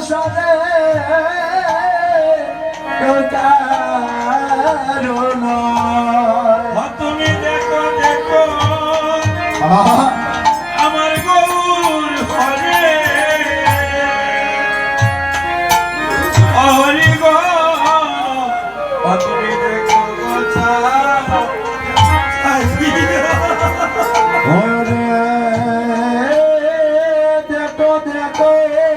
সংসারে তুমি দেখো দেখো। আমার গৌর হরে। হরি গো। তুমি দেখো দেখো দেখো।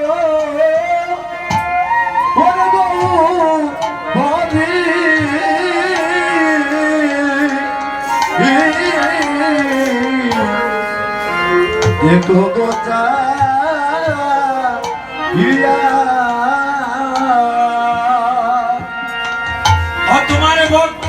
একটু গোচা হিয়া তোমার ভক্ত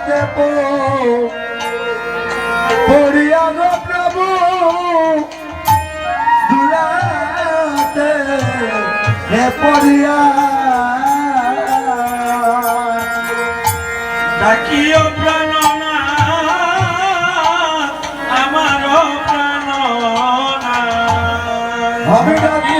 হাতে পড়িয়া গো প্রভু দুলাতে হে পড়িয়া। ডাকিও প্রাণ আমার প্রাণ হবে ডাকি।